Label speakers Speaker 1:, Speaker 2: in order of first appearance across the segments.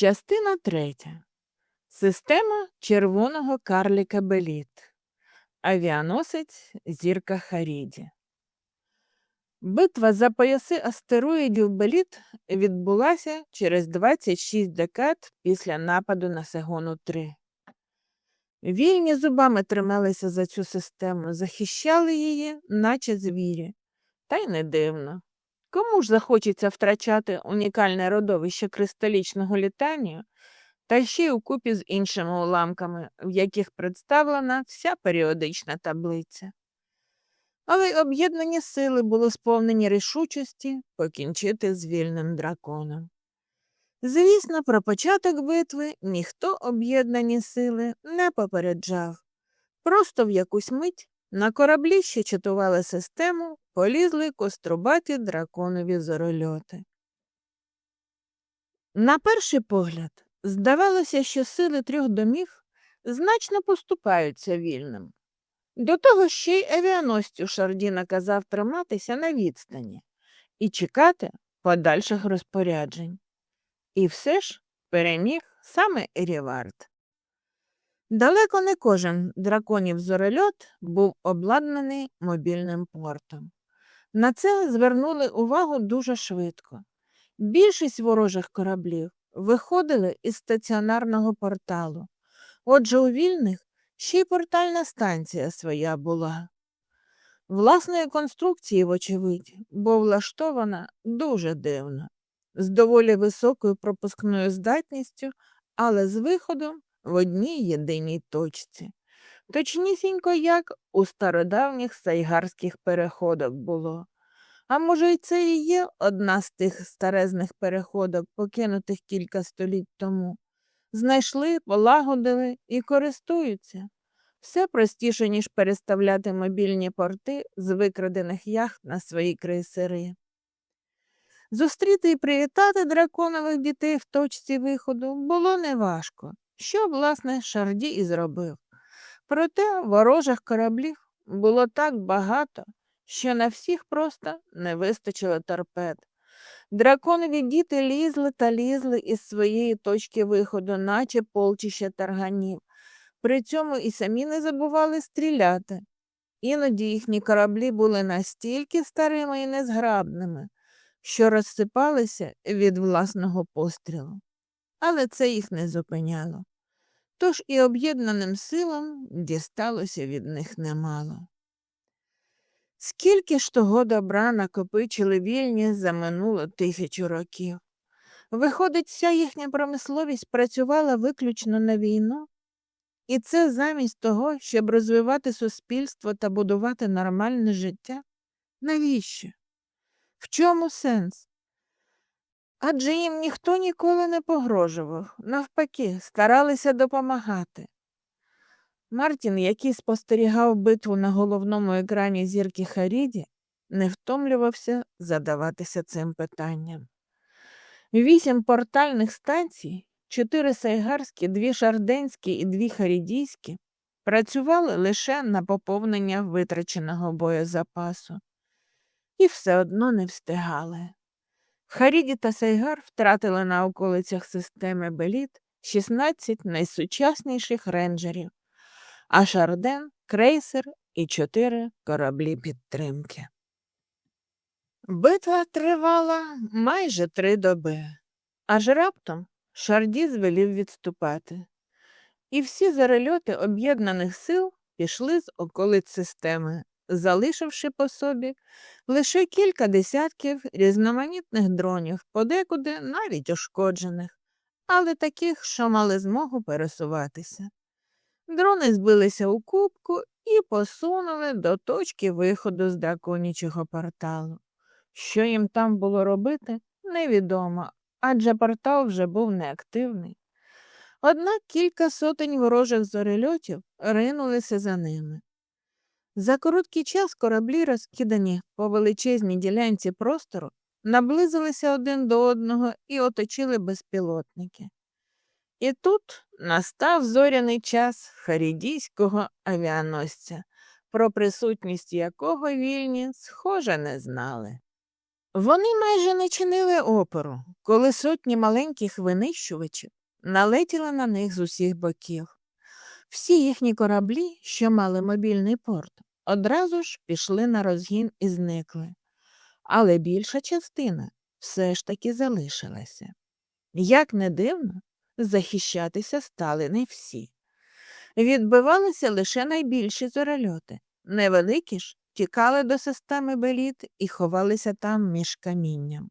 Speaker 1: Частина третя. Система червоного карліка Беліт. Авіаносець Зірка Харіді. Битва за пояси астероїдів Беліт відбулася через 26 декад після нападу на Сегону 3. Вільні зубами трималися за цю систему, захищали її, наче звірі. Та й не дивно. Кому ж захочеться втрачати унікальне родовище кристалічного літанію, та ще й укупі з іншими уламками, в яких представлена вся періодична таблиця. Але й об'єднані сили були сповнені рішучості покінчити з вільним драконом. Звісно, про початок битви ніхто об'єднані сили не попереджав. Просто в якусь мить на кораблі, що чатували систему, полізли кострубаті драконові зорольоти. На перший погляд, здавалося, що сили трьох домів значно поступаються вільним. До того ще й авіаносцю Шарді наказав триматися на відстані і чекати подальших розпоряджень. І все ж переміг саме Ерівард. Далеко не кожен драконів зорольот був обладнаний мобільним портом. На це звернули увагу дуже швидко. Більшість ворожих кораблів виходили із стаціонарного порталу. Отже, у вільних ще й портальна станція своя була. Власної конструкції, вочевидь, бо влаштована дуже дивно, з доволі високою пропускною здатністю, але з виходом в одній єдиній точці. Точнісінько, як у стародавніх сайгарських переходок було. А може, й це і є одна з тих старезних переходок, покинутих кілька століть тому. Знайшли, полагодили і користуються. Все простіше, ніж переставляти мобільні порти з викрадених яхт на свої крейсери. Зустріти і привітати драконових дітей в точці виходу було неважко, що, власне, Шарді і зробив. Проте ворожих кораблів було так багато, що на всіх просто не вистачило торпед. Драконові діти лізли та лізли із своєї точки виходу, наче полчища тарганів. При цьому і самі не забували стріляти. Іноді їхні кораблі були настільки старими і незграбними, що розсипалися від власного пострілу. Але це їх не зупиняло. Тож і об'єднаним силам дісталося від них немало. Скільки ж того добра накопичили вільні за минуло тисячу років? Виходить, вся їхня промисловість працювала виключно на війну, і це замість того, щоб розвивати суспільство та будувати нормальне життя? Навіщо? В чому сенс? Адже їм ніхто ніколи не погрожував, навпаки, старалися допомагати. Мартін, який спостерігав битву на головному екрані зірки Харіді, не втомлювався задаватися цим питанням. Вісім портальних станцій, чотири сайгарські, дві шарденські і дві харідійські, працювали лише на поповнення витраченого боєзапасу, і все одно не встигали. Харіді та Сайгар втратили на околицях системи Беліт 16 найсучасніших рейнджерів а Шарден, крейсер і чотири кораблі підтримки. Битва тривала майже три доби, аж раптом Шарді звелів відступати, і всі зарельоти об'єднаних сил пішли з околиць системи, залишивши по собі лише кілька десятків різноманітних дронів, подекуди навіть ушкоджених, але таких, що мали змогу пересуватися. Дрони збилися у кубку і посунули до точки виходу з драконячого порталу. Що їм там було робити, невідомо, адже портал вже був неактивний. Однак кілька сотень ворожих зорельотів ринулися за ними. За короткий час кораблі, розкидані по величезній ділянці простору, наблизилися один до одного і оточили безпілотники. І тут настав зоряний час харідійського авіаносця, про присутність якого вільні, схоже, не знали. Вони майже не чинили опору, коли сотні маленьких винищувачів налетіли на них з усіх боків. Всі їхні кораблі, що мали мобільний порт, одразу ж пішли на розгін і зникли. Але більша частина все ж таки залишилася. Як не дивно, захищатися стали не всі. Відбивалися лише найбільші зорольоти. Невеликі ж тікали до системи беліт і ховалися там між камінням.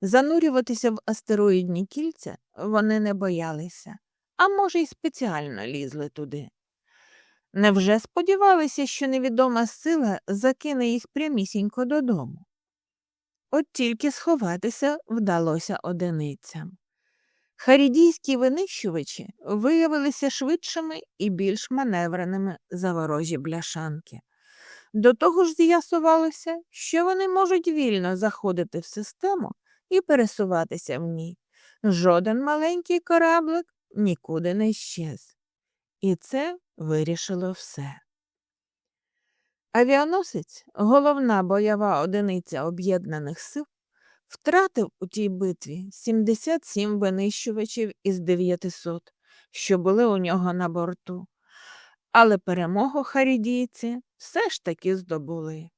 Speaker 1: Занурюватися в астероїдні кільця вони не боялися, а може, й спеціально лізли туди. Невже сподівалися, що невідома сила закине їх прямісінько додому? От тільки сховатися вдалося одиницям. Харідійські винищувачі виявилися швидшими і більш маневреними за ворожі бляшанки. До того ж з'ясувалося, що вони можуть вільно заходити в систему і пересуватися в ній. Жоден маленький кораблик нікуди не щез. І це вирішило все. Авіаносець, головна бойова одиниця об'єднаних сил, втратив у тій битві 77 винищувачів із 900, що були у нього на борту. Але перемогу харідійці все ж таки здобули.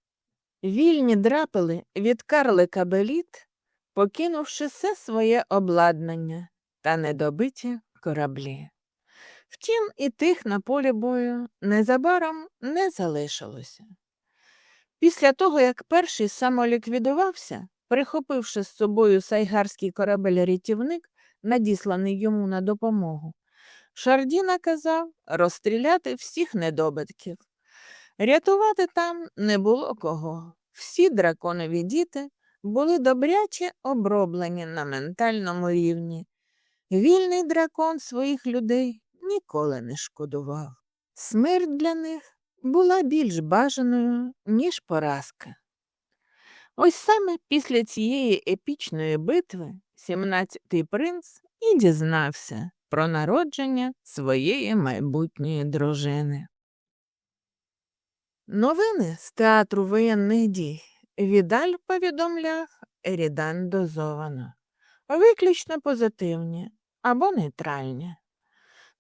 Speaker 1: Вільні драпили від карлика Беліт, покинувши все своє обладнання та недобиті кораблі. Втім, і тих на полі бою незабаром не залишилося. Після того, як перший самоліквідувався, прихопивши з собою сайгарський корабель-рятівник, надісланий йому на допомогу, Шарді наказав розстріляти всіх недобитків. Рятувати там не було кого. Всі драконові діти були добряче оброблені на ментальному рівні. Вільний дракон своїх людей ніколи не шкодував. Смерть для них була більш бажаною, ніж поразка. Ось саме після цієї епічної битви 17-й принц і дізнався про народження своєї майбутньої дружини. Новини з театру воєнних дій Відаль повідомляв Ерідан дозовано, виключно позитивні або нейтральні.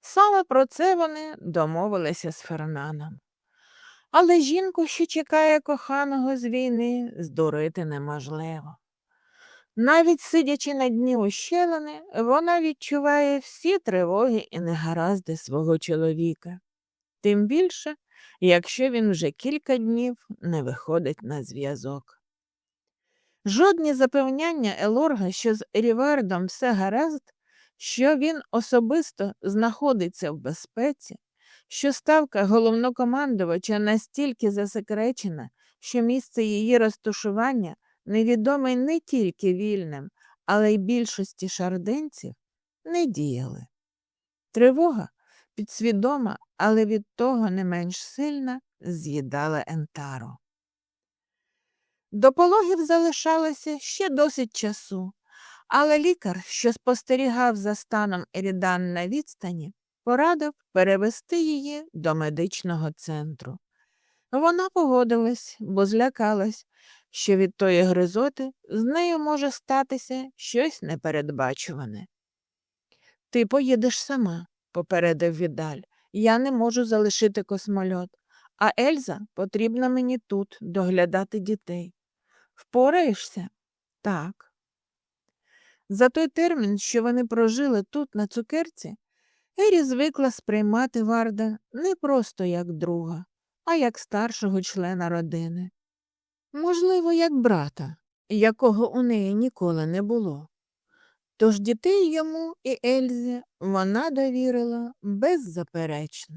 Speaker 1: Саме про це вони домовилися з Фернаном. Але жінку, що чекає коханого з війни, здурити неможливо. Навіть сидячи на дні ущелини, вона відчуває всі тривоги і негаразди свого чоловіка, тим більше, якщо він вже кілька днів не виходить на зв'язок. Жодні запевняння Елорга, що з Рівардом все гаразд, що він особисто знаходиться в безпеці, що ставка головнокомандувача настільки засекречена, що місце її розташування невідоме не тільки вільним, але й більшості шарденців, не діяли. Тривога підсвідома, але від того не менш сильна, з'їдала Ентару. До пологів залишалося ще досить часу, але лікар, що спостерігав за станом Ерідан на відстані, порадив перевести її до медичного центру. Вона погодилась, бо злякалась, що від тої гризоти з нею може статися щось непередбачуване. Ти поїдеш сама, попередив Відаль. Я не можу залишити космольот, а Ельза потрібна мені тут доглядати дітей. Впораєшся? Так. За той термін, що вони прожили тут, на цукерці, Ері звикла сприймати Варда не просто як друга, а як старшого члена родини. Можливо, як брата, якого у неї ніколи не було. Тож дітей йому і Ельзі вона довірила беззаперечно.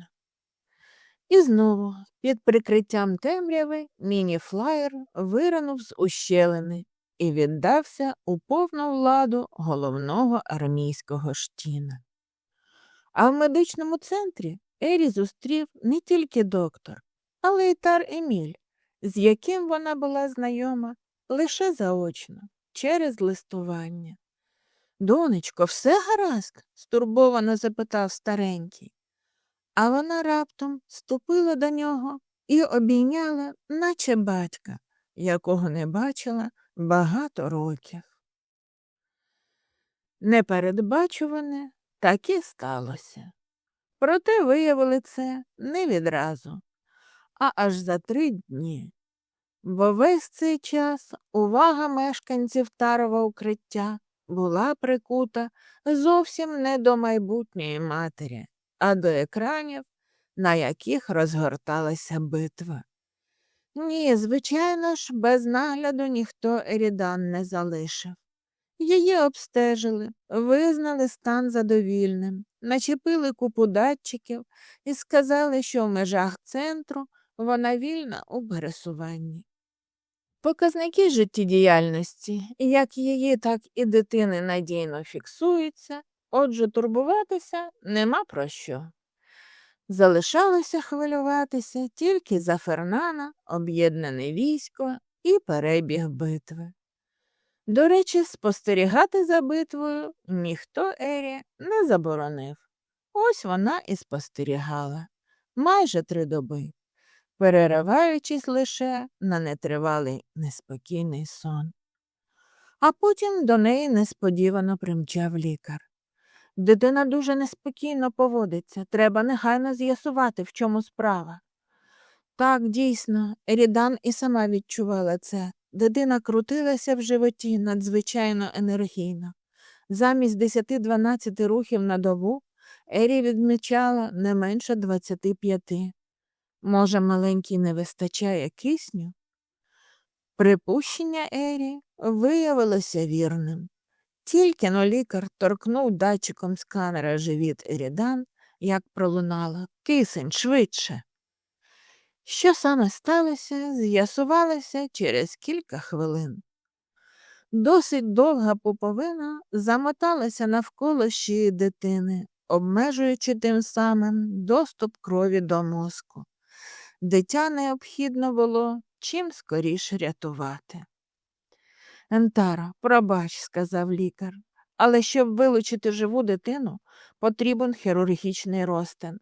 Speaker 1: І знову, під прикриттям темряви, міні-флаєр виранув з ущелини і віддався у повну владу головного армійського штіна. А в медичному центрі Ері зустрів не тільки доктор, але й тар Еміль, з яким вона була знайома лише заочно, через листування. Донечко, все гаразд? стурбовано запитав старенький. А вона раптом ступила до нього і обійняла, наче батька, якого не бачила багато років. Непередбачуване так і сталося. Проте виявили це не відразу, а аж за три дні. Бо весь цей час увага мешканців Тарова укриття була прикута зовсім не до майбутньої матері, а до екранів, на яких розгорталася битва. Ні, звичайно ж, без нагляду ніхто Ерідан не залишив. Її обстежили, визнали стан задовільним, начепили купу датчиків і сказали, що в межах центру вона вільна у пересуванні. Показники життєдіяльності, як її, так і дитини надійно фіксуються, отже, турбуватися нема про що. Залишалося хвилюватися тільки за Фернана, об'єднане військо і перебіг битви. До речі, спостерігати за битвою ніхто Ері не заборонив. Ось вона і спостерігала майже три доби, перериваючись лише на нетривалий неспокійний сон. А потім до неї несподівано примчав лікар. Дитина дуже неспокійно поводиться, треба негайно з'ясувати, в чому справа. Так, дійсно, Ерідан і сама відчувала це. Дитина крутилася в животі надзвичайно енергійно. Замість 10-12 рухів на добу Ері відмічала не менше 25. Може, маленькій не вистачає кисню? Припущення Ері виявилося вірним. Тільки но лікар торкнув датчиком сканера живіт Ерідан, як пролунало кисень швидше. Що саме сталося, з'ясувалося через кілька хвилин. Досить довга пуповина замоталася навколо шиї дитини, обмежуючи тим самим доступ крові до мозку. Дитя необхідно було чим скоріше рятувати. Ентара, пробач, сказав лікар, але щоб вилучити живу дитину, потрібен хірургічний розтин.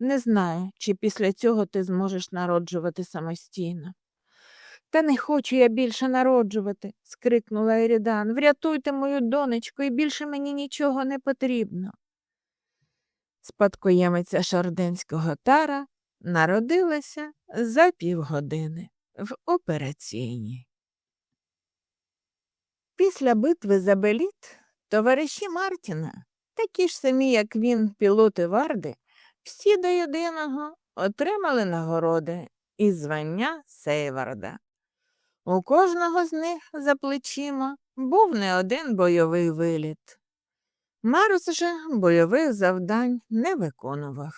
Speaker 1: Не знаю, чи після цього ти зможеш народжувати самостійно. Та не хочу я більше народжувати, скрикнула Ерідан. Врятуйте мою донечку, і більше мені нічого не потрібно. Спадкоємиця шарденського тара народилася за півгодини в операційній. Після битви за Беліт товариші Мартіна, такі ж самі, як він, пілоти Варди, всі до єдиного отримали нагороди і звання Сейварда. У кожного з них за плечима був не один бойовий виліт. Марс же бойових завдань не виконував.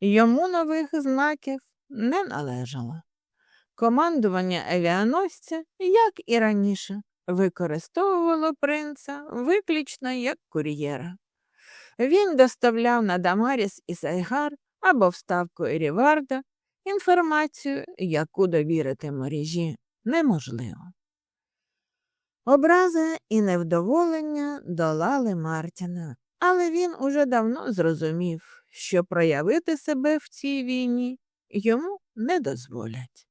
Speaker 1: Йому нових знаків не належало. Командування авіаносця, як і раніше, використовувало принца виключно як кур'єра. Він доставляв на Дамаріс і Сайгар або вставку Еріварда інформацію, яку довірити мережі неможливо. Образи і невдоволення долали Мартіна, але він уже давно зрозумів, що проявити себе в цій війні йому не дозволять.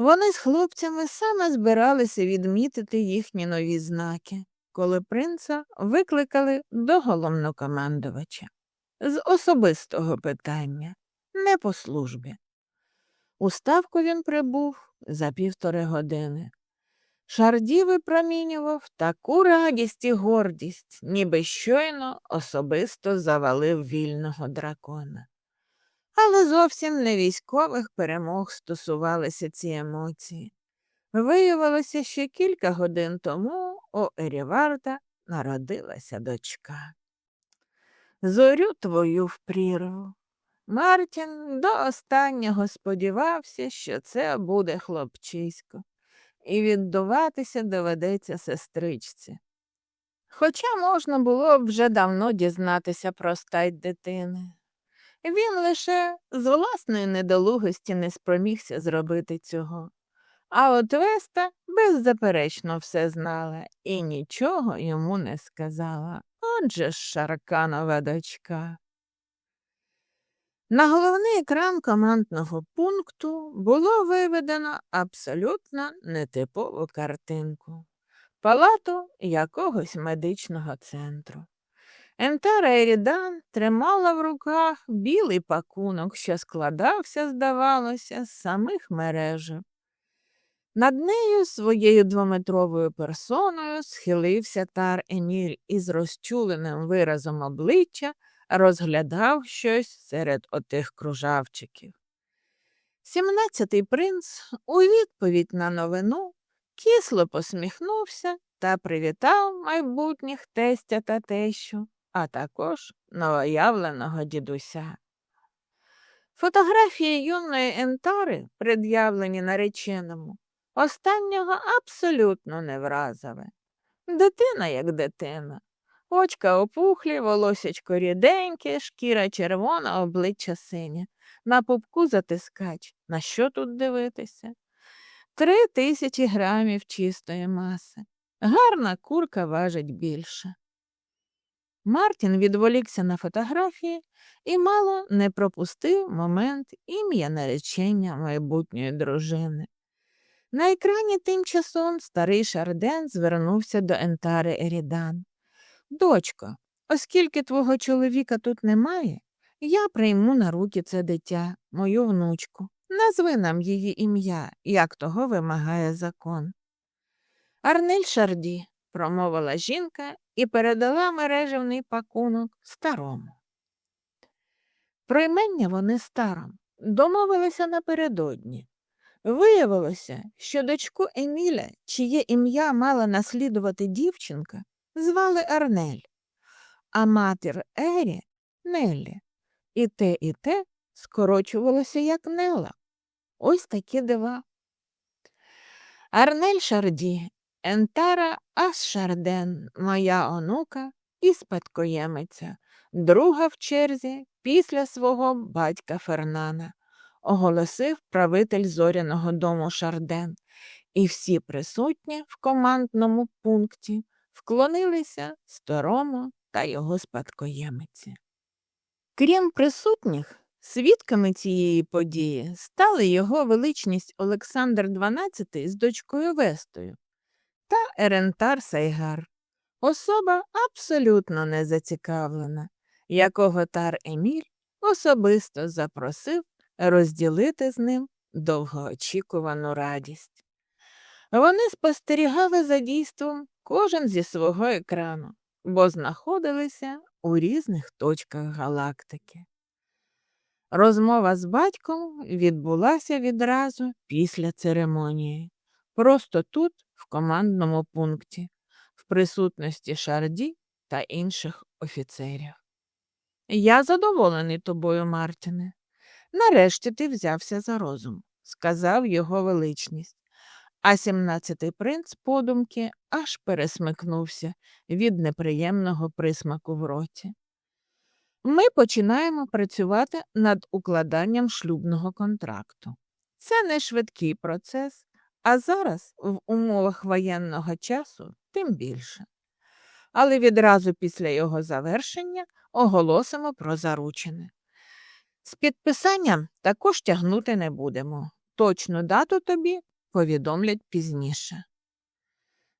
Speaker 1: Вони з хлопцями саме збиралися відмітити їхні нові знаки, коли принца викликали до головнокомандувача з особистого питання, не по службі. У ставку він прибув за півтори години. Шарді випромінював таку радість і гордість, ніби щойно особисто завалив вільного дракона. Але зовсім не військових перемог стосувалися ці емоції. Виявилося, що кілька годин тому у Еріварда народилася дочка. Зорю твою в прірву. Мартін до останнього сподівався, що це буде хлопчисько, і віддуватися доведеться сестричці. Хоча можна було б вже давно дізнатися про стать дитини. Він лише з власної недолугості не спромігся зробити цього. А от Веста беззаперечно все знала і нічого йому не сказала. Отже ж шарканова дочка. На головний екран командного пункту було виведено абсолютно нетипову картинку палату якогось медичного центру. Ентара Ерідан тримала в руках білий пакунок, що складався, здавалося, з самих мережів. Над нею своєю двометровою персоною схилився тар Еміль із розчуленим виразом обличчя, розглядав щось серед отих кружавчиків. Сімнадцятий принц у відповідь на новину кисло посміхнувся та привітав майбутніх тестя та тещу, а також новоявленого дідуся. Фотографії юної Ентари, пред'явлені нареченому, останнього абсолютно не вразили. Дитина як дитина. Очка опухлі, волосячко ріденьке, шкіра червона, обличчя синє. На пупку затискач. На що тут дивитися? Три тисячі грамів чистої маси. Гарна курка важить більше. Мартін відволікся на фотографії і мало не пропустив момент ім'я наречення майбутньої дружини. На екрані тим часом старий Шарден звернувся до Ентари Ерідан. Дочко, оскільки твого чоловіка тут немає, я прийму на руки це дитя, мою внучку. Назви нам її ім'я, як того вимагає закон. Арнель Шарді, промовила жінка і передала мережевний пакунок старому. Про імення вони старом домовилися напередодні. Виявилося, що дочку Еміля, чиє ім'я мала наслідувати дівчинка, звали Арнель, а матір Ері Неллі. І те, і те скорочувалося як Нелла. Ось такі дива. Арнель Шарді, Ентара Асшарден, моя онука і спадкоємиця, друга в черзі після свого батька Фернана, оголосив правитель зоряного дому Шарден, і всі присутні в командному пункті вклонилися старому та його спадкоємиці. Крім присутніх, свідками цієї події стали його величність Олександр XII з дочкою Вестою та Ерентар Сайгар, особа абсолютно не зацікавлена, якого тар Еміль особисто запросив розділити з ним довгоочікувану радість. Вони спостерігали за дійством кожен зі свого екрану, бо знаходилися у різних точках галактики. Розмова з батьком відбулася відразу після церемонії, просто тут, в командному пункті, в присутності Шарді та інших офіцерів. Я задоволений тобою, Мартіне. Нарешті ти взявся за розум, сказав його величність. А сімнадцятий принц подумки аж пересмикнувся від неприємного присмаку в роті. Ми починаємо працювати над укладанням шлюбного контракту. Це не швидкий процес, а зараз, в умовах воєнного часу, тим більше. Але відразу після його завершення оголосимо про заручене. З підписанням також тягнути не будемо. Точну дату тобі повідомлять пізніше.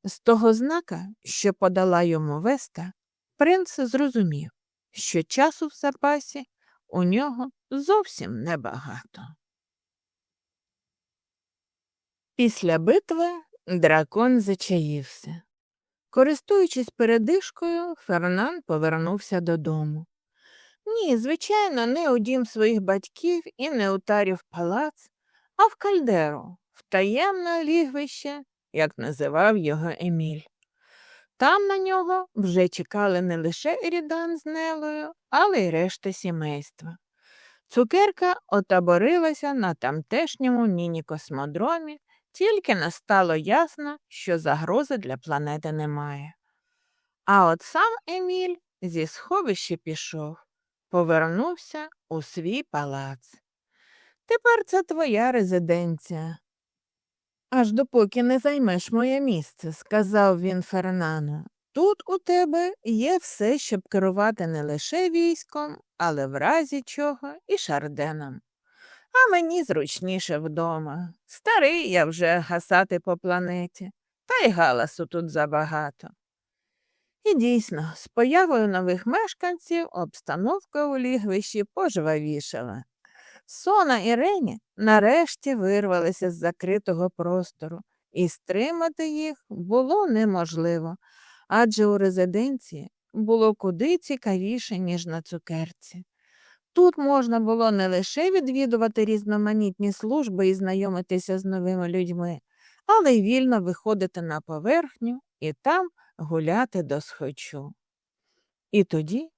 Speaker 1: З того знака, що подала йому Веста, принц зрозумів, що часу в запасі у нього зовсім небагато. Після битви дракон зачаївся. Користуючись передишкою, Фернан повернувся додому. Ні, звичайно, не у дім своїх батьків і не у тарів палац, а в кальдеру, в таємне лігвище, як називав його Еміль. Там на нього вже чекали не лише Ерідан з Нелою, але й решта сімейства. Цукерка отаборилася на тамтешньому міні-космодромі, тільки настало ясно, що загрози для планети немає. А от сам Еміль зі сховища пішов, повернувся у свій палац. Тепер це твоя резиденція. Аж допоки не займеш моє місце, сказав він Фернану. Тут у тебе є все, щоб керувати не лише військом, але в разі чого і шарденом. А мені зручніше вдома. Старий я вже гасати по планеті, та й галасу тут забагато. І дійсно, з появою нових мешканців обстановка у лігвищі пожвавішала. Сона і Рені нарешті вирвалися з закритого простору, і стримати їх було неможливо, адже у резиденції було куди цікавіше, ніж на цукерці. Тут можна було не лише відвідувати різноманітні служби і знайомитися з новими людьми, але й вільно виходити на поверхню і там гуляти до схочу. І тоді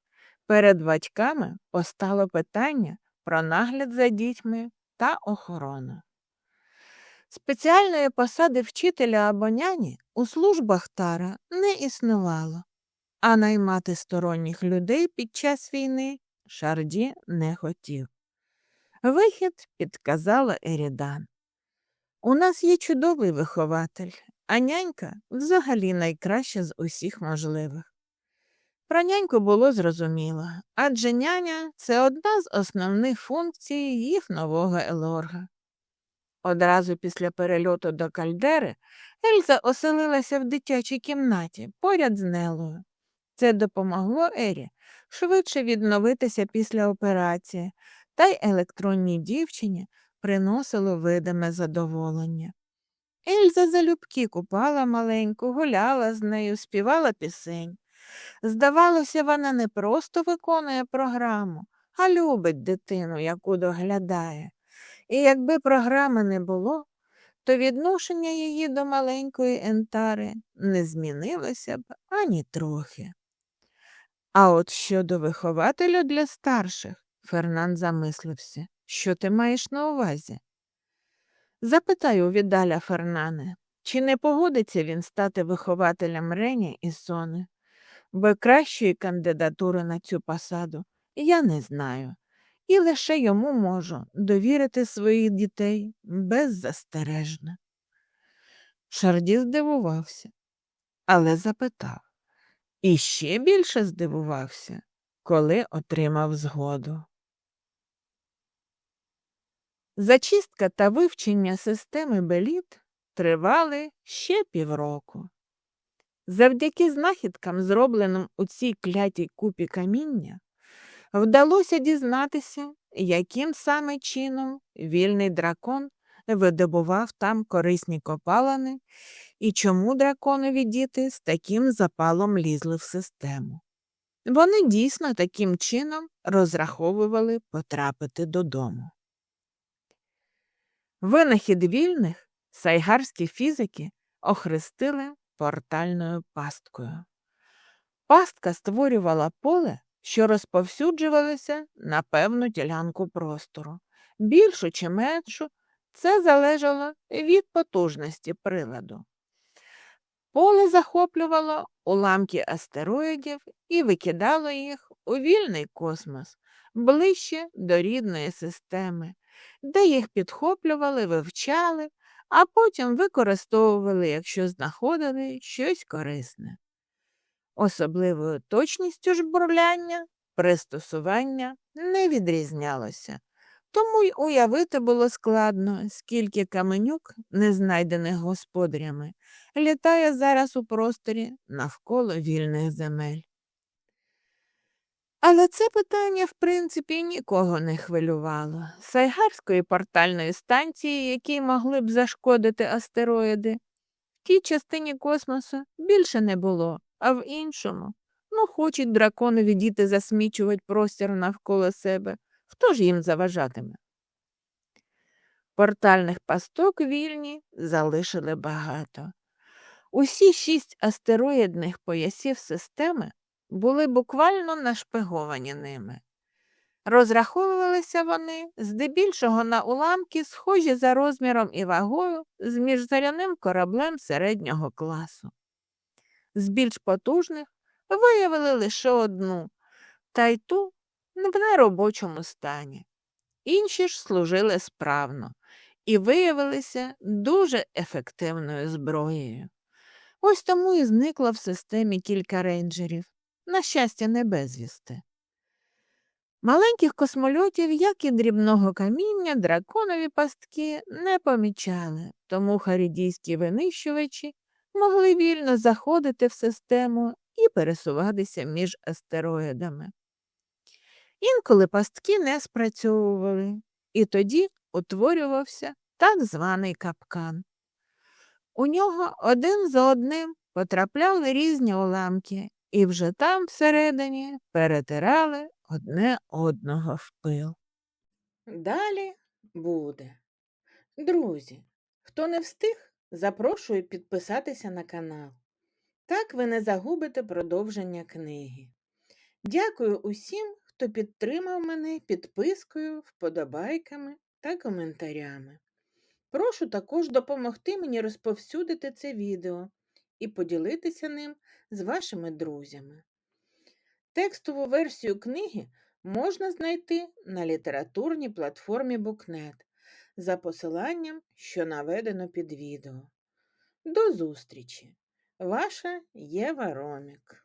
Speaker 1: перед батьками постало питання про нагляд за дітьми та охорону. Спеціальної посади вчителя або няні у службах Тара не існувало, а наймати сторонніх людей під час війни Шарді не хотів. Вихід підказала Ерідан. У нас є чудовий вихователь, а нянька взагалі найкраща з усіх можливих. Про няньку було зрозуміло, адже няня це одна з основних функцій їх нового Елорга. Одразу після перельоту до кальдери Ельза оселилася в дитячій кімнаті поряд з Нелою. Це допомогло Ері швидше відновитися після операції, та й електронній дівчині приносило видиме задоволення. Ельза залюбки купала маленьку, гуляла з нею, співала пісень. Здавалося, вона не просто виконує програму, а любить дитину, яку доглядає. І якби програми не було, то відношення її до маленької ентари не змінилося б ані трохи. А от щодо вихователя для старших, Фернан замислився, що ти маєш на увазі? Запитаю Відаля Фернане, чи не погодиться він стати вихователем Рені і Сони, бо кращої кандидатури на цю посаду я не знаю, і лише йому можу довірити своїх дітей беззастережно. Шарді здивувався, але запитав. І ще більше здивувався, коли отримав згоду. Зачистка та вивчення системи Беліт тривали ще півроку. Завдяки знахідкам, зробленим у цій клятій купі каміння, вдалося дізнатися, яким саме чином вільний дракон видобував там корисні копалини і чому драконові діти з таким запалом лізли в систему. Вони дійсно таким чином розраховували потрапити додому. Винахід вільних сайгарські фізики охрестили портальною пасткою. Пастка створювала поле, що розповсюджувалося на певну ділянку простору. Більшу чи меншу це залежало від потужності приладу. Поле захоплювало уламки астероїдів і викидало їх у вільний космос ближче до рідної системи, де їх підхоплювали, вивчали, а потім використовували, якщо знаходили щось корисне. Особливою точністю ж бурляння пристосування не відрізнялося. Тому й уявити було складно, скільки каменюк, не знайдених господарями, літає зараз у просторі навколо вільних земель. Але це питання, в принципі, нікого не хвилювало. Сайгарської портальної станції, які могли б зашкодити астероїди, в тій частині космосу більше не було, а в іншому ну, хочуть драконові діти засмічувати простір навколо себе. Хто ж їм заважатиме? Портальних пасток вільні залишили багато. Усі шість астероїдних поясів системи були буквально нашпиговані ними. Розраховувалися вони здебільшого на уламки, схожі за розміром і вагою з міжзоряним кораблем середнього класу. З більш потужних виявили лише одну, та й ту в неробочому стані. Інші ж служили справно і виявилися дуже ефективною зброєю. Ось тому і зникло в системі кілька рейнджерів, на щастя, не безвісти. Маленьких космольотів, як і дрібного каміння, драконові пастки не помічали, тому харідійські винищувачі могли вільно заходити в систему і пересуватися між астероїдами. Інколи пастки не спрацьовували, і тоді утворювався так званий капкан. У нього один за одним потрапляли різні уламки, і вже там всередині перетирали одне одного в пил. Далі буде. Друзі, хто не встиг, запрошую підписатися на канал. Так ви не загубите продовження книги. Дякую усім, хто підтримав мене підпискою, вподобайками та коментарями. Прошу також допомогти мені розповсюдити це відео і поділитися ним з вашими друзями. Текстову версію книги можна знайти на літературній платформі Букнет за посиланням, що наведено під відео. До зустрічі! Ваша Єва Ромік